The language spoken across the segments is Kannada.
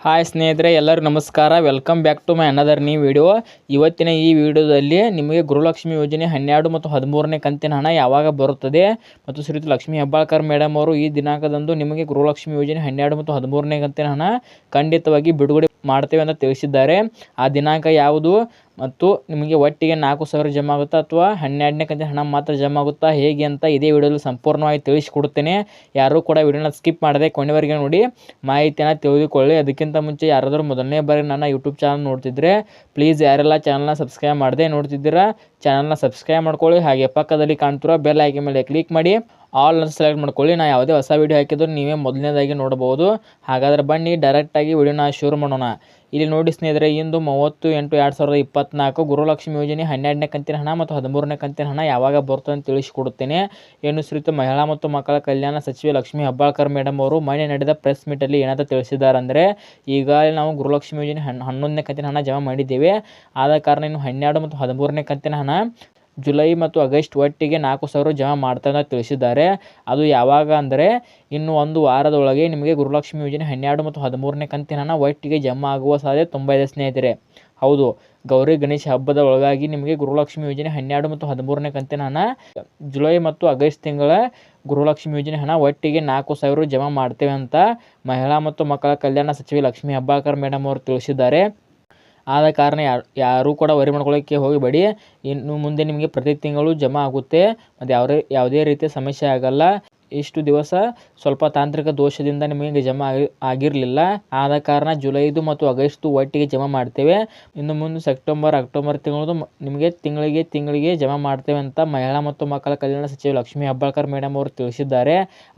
ಹಾಯ್ ಸ್ನೇಹಿತರೆ, ಎಲ್ಲರೂ ನಮಸ್ಕಾರ. Welcome back to my another new video ಇವತ್ತಿನ ಈ ವಿಡಿಯೋದಲ್ಲಿ ನಿಮಗೆ ಗುರುಲಕ್ಷ್ಮಿ ಯೋಜನೆ ಹನ್ನೆರಡು ಮತ್ತು ಹದಿಮೂರನೇ ಕಂತಿನ ಹಣ ಯಾವಾಗ ಬರುತ್ತದೆ? ಮತ್ತು ಶ್ರೀಯುತ ಲಕ್ಷ್ಮಿ ಹೆಬ್ಬಾಳ್ಕರ್ ಮೇಡಮ್ ಅವರು ಈ ದಿನಾಂಕದಂದು ನಿಮಗೆ ಗುರುಲಕ್ಷ್ಮಿ ಯೋಜನೆ ಹನ್ನೆರಡು ಮತ್ತು ಹದಿಮೂರನೇ ಕಂತಿನ ಹಣ ಖಂಡಿತವಾಗಿ ಬಿಡುಗಡೆ ಮಾಡ್ತೇವೆ ಅಂತ ತಿಳಿಸಿದ್ದಾರೆ. ಆ ದಿನಾಂಕ ಯಾವುದು? ಮತ್ತು ನಿಮಗೆ ಒಟ್ಟಿಗೆ ನಾಲ್ಕು ಸಾವಿರ ಜಮಾ ಆಗುತ್ತಾ ಅಥವಾ ಹನ್ನೆರಡನೇ ಕಂತಿನ ಹಣ ಮಾತ್ರ ಜಮಾ ಆಗುತ್ತಾ ಹೇಗೆ ಅಂತ ಇದೇ ವಿಡಿಯೋದಲ್ಲಿ ಸಂಪೂರ್ಣವಾಗಿ ತಿಳಿಸಿಕೊಡುತ್ತೇನೆ. ಯಾರೂ ಕೂಡ ವಿಡಿಯೋನ ಸ್ಕಿಪ್ ಮಾಡದೆ ಕೊನೆವರೆಗೆ ನೋಡಿ ಮಾಹಿತಿಯನ್ನು ತಿಳಿದುಕೊಳ್ಳಿ. ಅದಕ್ಕಿಂತ ಮುಂಚೆ ಯಾರಾದರೂ ಮೊದಲನೇ ಬಾರಿ ನನ್ನ ಯೂಟ್ಯೂಬ್ ಚಾನಲ್ ನೋಡ್ತಿದ್ರೆ ಪ್ಲೀಸ್ ಯಾರೆಲ್ಲ ಚಾನಲ್ನ ಸಬ್ಸ್ಕ್ರೈಬ್ ಮಾಡದೆ ನೋಡ್ತಿದ್ದೀರಾ, ಚಾನಲ್ನ ಸಬ್ಸ್ಕ್ರೈಬ್ ಮಾಡ್ಕೊಳ್ಳಿ. ಹಾಗೆ ಪಕ್ಕದಲ್ಲಿ ಕಾಣ್ತಿರೋ ಬೆಲ್ ಐಕೆ ಮೇಲೆ ಕ್ಲಿಕ್ ಮಾಡಿ. ಆಲ್ ಅಂತ ಸೆಲೆಕ್ಟ್ ಮಾಡ್ಕೊಳ್ಳಿ. ನಾ ಯಾವುದೇ ಹೊಸ ವೀಡಿಯೋ ಹಾಕಿದ್ರು ನೀವೇ ಮೊದಲನೇದಾಗಿ ನೋಡ್ಬೋದು ಹಾಗಾದ್ರೆ ಬನ್ನಿ ಡೈರೆಕ್ಟಾಗಿ ವೀಡಿಯೋನ ಶುರು ಮಾಡೋಣ. ಇಲ್ಲಿ ನೋಡಿ ಸ್ನೇಹಿತರೆ, ಇಂದು ಮೂವತ್ತು ಎಂಟು ಎರಡು ಸಾವಿರದ ಇಪ್ಪತ್ನಾಲ್ಕು ಗುರುಲಕ್ಷ್ಮಿ ಯೋಜನೆ ಹನ್ನೆರಡನೇ ಕಂತಿನ ಹಣ ಮತ್ತು ಹದಿಮೂರನೇ ಕಂತಿನ ಹಣ ಯಾವಾಗ ಬರ್ತದೆ ಅಂತ ತಿಳಿಸಿಕೊಡುತ್ತೇನೆ. ಏನು ಶ್ರೀಯುತ ಮಹಿಳಾ ಮತ್ತು ಮಕ್ಕಳ ಕಲ್ಯಾಣ ಸಚಿವೆ ಲಕ್ಷ್ಮೀ ಹಬ್ಬಾಳ್ಕರ್ ಮೇಡಮ್ ಅವರು ಮನೆ ನಡೆದ ಪ್ರೆಸ್ ಮೀಟಲ್ಲಿ ಏನಂತ ತಿಳಿಸಿದ್ದಾರೆ ಅಂದರೆ ಈಗ ನಾವು ಗುರುಲಕ್ಷ್ಮಿ ಯೋಜನೆ ಹನ್, ಹನ್ನೊಂದನೇ ಕಂತಿನ ಹಣ ಜಮಾ ಮಾಡಿದ್ದೇವೆ. ಆದ ಕಾರಣ ಇನ್ನು ಹನ್ನೆರಡು ಮತ್ತು ಹದಿಮೂರನೇ ಕಂತಿನ ಹಣ ಜುಲೈ ಮತ್ತು ಆಗಸ್ಟ್ ಒಟ್ಟಿಗೆ ನಾಲ್ಕು ಸಾವಿರ ಜಮಾ ಅಂತ ತಿಳಿಸಿದ್ದಾರೆ. ಅದು ಯಾವಾಗ ಅಂದರೆ ಇನ್ನು ಒಂದು ವಾರದೊಳಗೆ ನಿಮಗೆ ಗುರುಲಕ್ಷ್ಮಿ ಯೋಜನೆ ಹನ್ನೆರಡು ಮತ್ತು ಹದಿಮೂರನೇ ಕಂತಿನ ಒಟ್ಟಿಗೆ ಜಮಾ ಆಗುವ ಸಾಧ್ಯತೆ ತುಂಬ ಇದೆ ಸ್ನೇಹಿತರೆ. ಹೌದು, ಗೌರಿ ಗಣೇಶ ಹಬ್ಬದ ಒಳಗಾಗಿ ನಿಮಗೆ ಗುರುಲಕ್ಷ್ಮಿ ಯೋಜನೆ ಹನ್ನೆರಡು ಮತ್ತು ಹದಿಮೂರನೇ ಕಂತಿನ ಹಣ ಜುಲೈ ಮತ್ತು ಆಗಸ್ಟ್ ತಿಂಗಳ ಗುರುಲಕ್ಷ್ಮಿ ಯೋಜನೆ ಹಣ ಒಟ್ಟಿಗೆ ನಾಲ್ಕು ಸಾವಿರ ಜಮಾ ಮಾಡ್ತೇವೆ ಅಂತ ಮಹಿಳಾ ಮತ್ತು ಮಕ್ಕಳ ಕಲ್ಯಾಣ ಸಚಿವೆ ಲಕ್ಷ್ಮೀ ಹಬ್ಬಾಕರ್ ಮೇಡಮ್ ಅವರು ತಿಳಿಸಿದ್ದಾರೆ. ಆದ ಕಾರಣ ಯಾರು ಕೂಡ ವರಿ ಮಾಡ್ಕೊಳ್ಳೋಕ್ಕೆ ಹೋಗಬೇಡಿ. ಇನ್ನು ಮುಂದೆ ನಿಮಗೆ ಪ್ರತಿ ತಿಂಗಳು ಜಮಾ ಆಗುತ್ತೆ. ಮತ್ತು ಯಾವುದೇ ಯಾವುದೇ ರೀತಿಯ ಸಮಸ್ಯೆ ಆಗಲ್ಲ. ಇಷ್ಟು ದಿವಸ ಸ್ವಲ್ಪ ತಾಂತ್ರಿಕ ದೋಷದಿಂದ ನಿಮಗೆ ಜಮಾ ಆಗಿ, ಆಗಿರಲಿಲ್ಲ. ಆದ ಕಾರಣ ಜುಲೈದು ಮತ್ತು ಆಗಸ್ಟು ಒಟ್ಟಿಗೆ ಜಮಾ ಮಾಡ್ತೇವೆ. ಇನ್ನು ಮುಂದೆ ಸೆಪ್ಟೆಂಬರ್, ಅಕ್ಟೋಬರ್ ತಿಂಗಳದು ನಿಮಗೆ ತಿಂಗಳಿಗೆ ತಿಂಗಳಿಗೆ ಜಮಾ ಮಾಡ್ತೇವೆ ಅಂತ ಮಹಿಳಾ ಮತ್ತು ಮಕ್ಕಳ ಕಲ್ಯಾಣ ಸಚಿವೆ ಲಕ್ಷ್ಮೀ ಹೆಬ್ಬಾಳ್ಕರ್ ಮೇಡಮ್ ಅವರು ತಿಳಿಸಿದ್ದಾರೆ.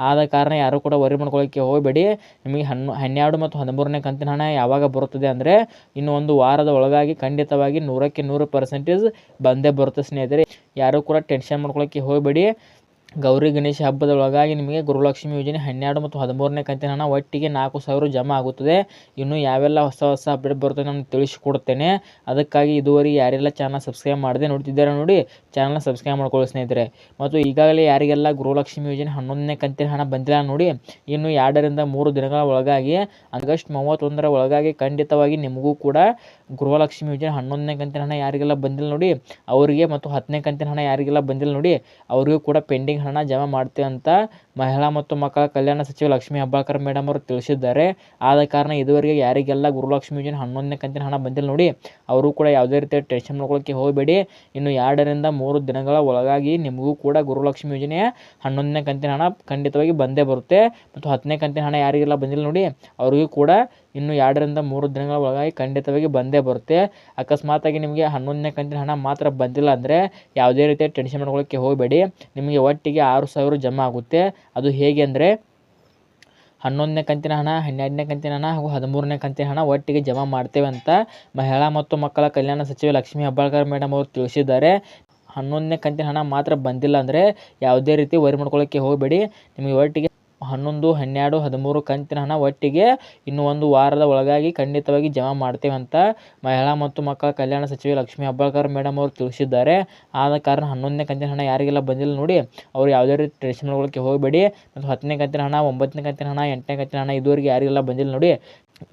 ಆದ ಕಾರಣ ಯಾರೂ ಕೂಡ ವರಿ ಮಾಡ್ಕೊಳ್ಳೋಕ್ಕೆ ಹೋಗಬೇಡಿ. ನಿಮಗೆ ಹನ್ನು, ಹನ್ನೆರಡು ಮತ್ತು ಹದಿಮೂರನೇ ಕಂತಿನ ಹಣ ಯಾವಾಗ ಬರುತ್ತದೆ ಅಂದರೆ ಇನ್ನು ಒಂದು ವಾರದ ಒಳಗಾಗಿ ಖಂಡಿತವಾಗಿ ನೂರಕ್ಕೆ ನೂರು ಪರ್ಸೆಂಟೇಜ್ ಬಂದೇ ಬರುತ್ತೆ ಸ್ನೇಹಿತರೆ. ಯಾರೂ ಕೂಡ ಟೆನ್ಷನ್ ಮಾಡ್ಕೊಳ್ಳೋಕ್ಕೆ ಹೋಗಬೇಡಿ. ಗೌರಿ ಗಣೇಶ ಹಬ್ಬದ ಒಳಗಾಗಿ ನಿಮಗೆ ಗುರುಲಕ್ಷ್ಮಿ ಯೋಜನೆ ಹನ್ನೆರಡು ಮತ್ತು ಹದಿಮೂರನೇ ಕಂತಿನ ಹಣ ಒಟ್ಟಿಗೆ ನಾಲ್ಕು ಸಾವಿರ ಜಮಾ ಆಗುತ್ತದೆ. ಇನ್ನು ಯಾವೆಲ್ಲ ಹೊಸ ಹೊಸ ಅಪ್ಡೇಟ್ ಬರುತ್ತೆ ನಾನು ತಿಳಿಸಿಕೊಡ್ತೇನೆ. ಅದಕ್ಕಾಗಿ ಇದುವರೆಗೆ ಯಾರೆಲ್ಲ ಚಾನಲ್ ಸಬ್ಸ್ಕ್ರೈಬ್ ಮಾಡದೆ ನೋಡ್ತಿದ್ದಾರೆ ನೋಡಿ ಚಾನಲ್ನ ಸಬ್ಸ್ಕ್ರೈಬ್ ಮಾಡ್ಕೊಳ್ಳಿ ಸ್ನೇಹಿತರೆ. ಮತ್ತು ಈಗಾಗಲೇ ಯಾರಿಗೆಲ್ಲ ಗೃಹಲಕ್ಷ್ಮಿ ಯೋಜನೆ ಹನ್ನೊಂದನೇ ಕಂತಿನ ಹಣ ಬಂದಿಲ್ಲ ನೋಡಿ, ಇನ್ನು ಎರಡರಿಂದ ಮೂರು ದಿನಗಳ ಒಳಗಾಗಿ ಆಗಸ್ಟ್ ಮೂವತ್ತೊಂದರ ಒಳಗಾಗಿ ಖಂಡಿತವಾಗಿ ನಿಮಗೂ ಕೂಡ ಗೃಹಲಕ್ಷ್ಮಿ ಯೋಜನೆ ಹನ್ನೊಂದನೇ ಕಂತಿನ ಹಣ ಯಾರಿಗೆಲ್ಲ ಬಂದಿಲ್ಲ ನೋಡಿ, ಅವರಿಗೆ ಮತ್ತು ಹತ್ತನೇ ಕಂತಿನ ಹಣ ಯಾರಿಗೆಲ್ಲ ಬಂದಿಲ್ಲ ನೋಡಿ, ಅವರಿಗೂ ಕೂಡ ಪೆಂಡಿಂಗ್ ಹಣ ಜಮಾ ಮಾಡ್ತೇವೆ ಅಂತ ಮಹಿಳಾ ಮತ್ತು ಮಕ್ಕಳ ಕಲ್ಯಾಣ ಸಚಿವ ಲಕ್ಷ್ಮಿ ಹೆಬ್ಬಾಳ್ಕರ್ ಮೇಡಮ್ ಅವರು ತಿಳಿಸಿದ್ದಾರೆ. ಆದ ಕಾರಣ ಇದುವರೆಗೆ ಯಾರಿಗೆಲ್ಲ ಗುರುಲಕ್ಷ್ಮಿ ಯೋಜನೆ ಹನ್ನೊಂದನೇ ಕಂತಿನ ಹಣ ಬಂದಿಲ್ಲ ನೋಡಿ, ಅವರು ಕೂಡ ಯಾವುದೇ ರೀತಿಯ ಟೆನ್ಷನ್ ಮಾಡ್ಕೊಳ್ಳೋಕ್ಕೆ ಹೋಗಬೇಡಿ. ಇನ್ನು ಎರಡರಿಂದ ಮೂರು ದಿನಗಳ ಒಳಗಾಗಿ ನಿಮಗೂ ಕೂಡ ಗುರುಲಕ್ಷ್ಮಿ ಯೋಜನೆಯ ಹನ್ನೊಂದನೇ ಕಂತಿನ ಹಣ ಖಂಡಿತವಾಗಿ ಬಂದೇ ಬರುತ್ತೆ. ಮತ್ತು ಹತ್ತನೇ ಕಂತಿನ ಹಣ ಯಾರಿಗೆಲ್ಲ ಬಂದಿಲ್ಲ ನೋಡಿ, ಅವರಿಗೂ ಕೂಡ ಇನ್ನು ಎರಡರಿಂದ ಮೂರು ದಿನಗಳ ಒಳಗಾಗಿ ಖಂಡಿತವಾಗಿ ಬಂದೇ ಬರುತ್ತೆ. ಅಕಸ್ಮಾತಾಗಿ ನಿಮಗೆ ಹನ್ನೊಂದನೇ ಕಂತಿನ ಹಣ ಮಾತ್ರ ಬಂದಿಲ್ಲ ಅಂದರೆ ಯಾವುದೇ ರೀತಿಯ ಟೆನ್ಷನ್ ಮಾಡ್ಕೊಳ್ಳೋಕ್ಕೆ ಹೋಗಬೇಡಿ. ನಿಮಗೆ ಒಟ್ಟಿಗೆ ಆರು ಸಾವಿರ ಜಮಾ ಆಗುತ್ತೆ. ಅದು ಹೇಗೆ ಅಂದರೆ ಹನ್ನೊಂದನೇ ಕಂತಿನ ಹಣ, ಹನ್ನೆರಡನೇ ಕಂತಿನ ಹಣ ಹಾಗೂ ಹದಿಮೂರನೇ ಕಂತಿನ ಹಣ ಒಟ್ಟಿಗೆ ಜಮಾ ಮಾಡ್ತೇವೆ ಅಂತ ಮಹಿಳಾ ಮತ್ತು ಮಕ್ಕಳ ಕಲ್ಯಾಣ ಸಚಿವೆ ಲಕ್ಷ್ಮೀ ಹೆಬ್ಬಾಳ್ಕರ್ ಮೇಡಮ್ ಅವರು ತಿಳಿಸಿದ್ದಾರೆ. ಹನ್ನೊಂದನೇ ಕಂತಿನ ಹಣ ಮಾತ್ರ ಬಂದಿಲ್ಲ ಅಂದರೆ ಯಾವುದೇ ರೀತಿ ವರಿ ಮಾಡ್ಕೊಳ್ಳೋಕ್ಕೆ ಹೋಗಬೇಡಿ. ನಿಮಗೆ ಒಟ್ಟಿಗೆ ಹನ್ನೊಂದು, ಹನ್ನೆರಡು, ಹದಿಮೂರು ಕಂತಿನ ಹಣ ಒಟ್ಟಿಗೆ ಇನ್ನು ಒಂದು ವಾರದ ಒಳಗಾಗಿ ಖಂಡಿತವಾಗಿ ಜಮಾ ಮಾಡ್ತೇವೆ ಅಂತ ಮಹಿಳಾ ಮತ್ತು ಮಕ್ಕಳ ಕಲ್ಯಾಣ ಸಚಿವೆ ಲಕ್ಷ್ಮೀ ಹೆಬ್ಬಾಳ್ಕರ್ ಮೇಡಮ್ ಅವರು ತಿಳಿಸಿದ್ದಾರೆ. ಆದ ಕಾರಣ ಹನ್ನೊಂದನೇ ಕಂತಿನ ಹಣ ಯಾರಿಗೆಲ್ಲ ಬಂದಿಲ್ಲ ನೋಡಿ, ಅವ್ರು ಯಾವುದೇ ರೀತಿ ಟೆನ್ಷನ್ ಹೋಗಬೇಡಿ. ಮತ್ತು ಹತ್ತನೇ ಕಂತಿನ ಹಣ, ಒಂಬತ್ತನೇ ಕಂತಿನ ಹಣ, ಎಂಟನೇ ಕಂತಿನ ಹಣ, ಇದುವರೆಗೆ ಯಾರಿಗೆಲ್ಲ ಬಂದಿಲ್ಲ ನೋಡಿ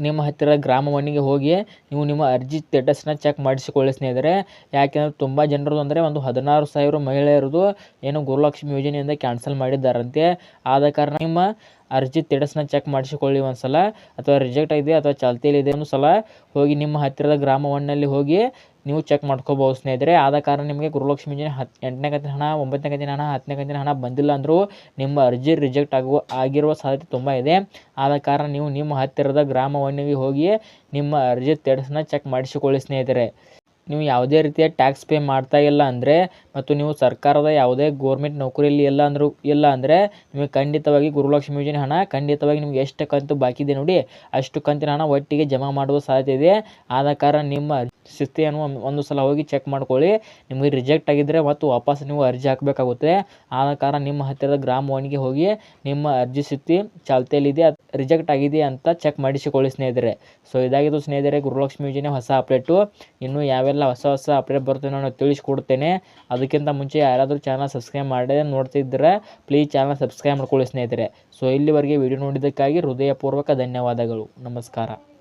ನಿಮ್ಮ ಹತ್ತಿರ ಗ್ರಾಮ ಒನ್ನಿಗೆ ಹೋಗಿ ನೀವು ನಿಮ್ಮ ಅರ್ಜಿ ಸ್ಟೇಟಸ್ನ ಚೆಕ್ ಮಾಡಿಸಿಕೊಳ್ಳಿ ಸ್ನೇಹಿತರೆ. ಯಾಕೆಂದರೆ ತುಂಬ ಜನರದು ಅಂದರೆ ಒಂದು ಹದಿನಾರು ಸಾವಿರ ಮಹಿಳೆಯರದು ಏನು ಗುರುಲಕ್ಷ್ಮಿ ಯೋಜನೆಯಿಂದ ಕ್ಯಾನ್ಸಲ್ ಮಾಡಿದ್ದಾರಂತೆ. ಆದ ಕಾರಣ ನಿಮ್ಮ ಅರ್ಜಿ ಸ್ಟೇಟಸ್ನ ಚೆಕ್ ಮಾಡಿಸಿಕೊಳ್ಳಿ ಒಂದು ಸಲ ಅಥವಾ ರಿಜೆಕ್ಟ್ ಆಗಿದೆ ಅಥವಾ ಚಾಲ್ತಿಯಲ್ಲಿದೆ ಒಂದು ಸಲ ಹೋಗಿ ನಿಮ್ಮ ಹತ್ತಿರದ ಗ್ರಾಮ ಒನ್ನಲ್ಲಿ ಹೋಗಿ ನೀವು ಚೆಕ್ ಮಾಡ್ಕೋಬೋದು ಸ್ನೇಹಿತರೆ. ಆದ ಕಾರಣ ನಿಮಗೆ ಗುರುಲಕ್ಷ್ಮಿ ಯೋಜನೆ ಹತ್ತು ಎಂಟನೇ ಕಂತಿನ ಹಣ, ಒಂಬತ್ತನೇ ಕಂತಿನ ಹಣ, ಹತ್ತನೇ ಕಂತಿನ ಹಣ ಬಂದಿಲ್ಲ ಅಂದರೂ ನಿಮ್ಮ ಅರ್ಜಿ ರಿಜೆಕ್ಟ್ ಆಗುವ ಆಗಿರುವ ಸಾಧ್ಯತೆ ತುಂಬ ಇದೆ. ಆದ ಕಾರಣ ನೀವು ನಿಮ್ಮ ಹತ್ತಿರದ ಗ್ರಾಮ ಒನ್ನಿಗೆ ಹೋಗಿ ನಿಮ್ಮ ಅರ್ಜಿ ಸ್ಟೇಟಸ್ನ ಚೆಕ್ ಮಾಡಿಸಿಕೊಳ್ಳಿ ಸ್ನೇಹಿತರೆ. ನೀವು ಯಾವುದೇ ರೀತಿಯ ಟ್ಯಾಕ್ಸ್ ಪೇ ಮಾಡ್ತಾ ಇಲ್ಲ ಅಂದರೆ ಮತ್ತು ನೀವು ಸರ್ಕಾರದ ಯಾವುದೇ ಗೋರ್ಮೆಂಟ್ ನೌಕರಿಯಲ್ಲಿ ಇಲ್ಲ ಅಂದರೂ, ಇಲ್ಲ ಅಂದರೆ ನಿಮಗೆ ಖಂಡಿತವಾಗಿ ಗುರುಲಕ್ಷ್ಮಿ ಯೋಜನೆ ಹಣ, ಖಂಡಿತವಾಗಿ ನಿಮಗೆ ಎಷ್ಟು ಕಂತು ಬಾಕಿ ಇದೆ ನೋಡಿ, ಅಷ್ಟು ಕಂತಿನ ಹಣ ಒಟ್ಟಿಗೆ ಜಮಾ ಮಾಡುವ ಸಾಧ್ಯತೆ ಇದೆ. ಆದ ಕಾರಣ ನಿಮ್ಮ ಸ್ಥಿತಿಯನ್ನು ಒಂದು ಸಲ ಹೋಗಿ ಚೆಕ್ ಮಾಡ್ಕೊಳ್ಳಿ. ನಿಮಗೆ ರಿಜೆಕ್ಟ್ ಆಗಿದ್ದರೆ ಮತ್ತು ವಾಪಸ್ ನೀವು ಅರ್ಜಿ ಹಾಕಬೇಕಾಗುತ್ತೆ. ಆದ ಕಾರಣ ನಿಮ್ಮ ಹತ್ತಿರದ ಗ್ರಾಮ ಓಣಿಗೆ ಹೋಗಿ ನಿಮ್ಮ ಅರ್ಜಿ ಸ್ಥಿತಿ ಚಾಲ್ತಿಯಲ್ಲಿದೆ ರಿಜೆಕ್ಟ್ ಆಗಿದೆ ಅಂತ ಚೆಕ್ ಮಾಡಿಸಿಕೊಳ್ಳಿ ಸ್ನೇಹಿತರೆ. ಸೊ ಇದಾಗಿದ್ದು ಸ್ನೇಹಿತರೆ, ಗುರುಲಕ್ಷ್ಮಿ ಯೋಜನೆ ಹೊಸ ಅಪ್ಡೇಟು ಇನ್ನು ಯಾವೆಲ್ಲ ಹೊಸ ಹೊಸ ಅಪ್ಡೇಟ್ ಬರುತ್ತೆ ನಾನು ತಿಳಿಸ್ಕೊಡ್ತೇನೆ. ಅದಕ್ಕಿಂತ ಮುಂಚೆ ಯಾರಾದರೂ ಚಾನಲ್ ಸಬ್ಸ್ಕ್ರೈಬ್ ಮಾಡದೆ ನೋಡ್ತಿದ್ದರೆ ಪ್ಲೀಸ್ ಚಾನಲ್ ಸಬ್ಸ್ಕ್ರೈಬ್ ಮಾಡ್ಕೊಳ್ಳಿ ಸ್ನೇಹಿತರೆ. ಸೊ ಇಲ್ಲಿವರೆಗೆ ವಿಡಿಯೋ ನೋಡಿದ್ದಕ್ಕಾಗಿ ಹೃದಯಪೂರ್ವಕ ಧನ್ಯವಾದಗಳು. ನಮಸ್ಕಾರ.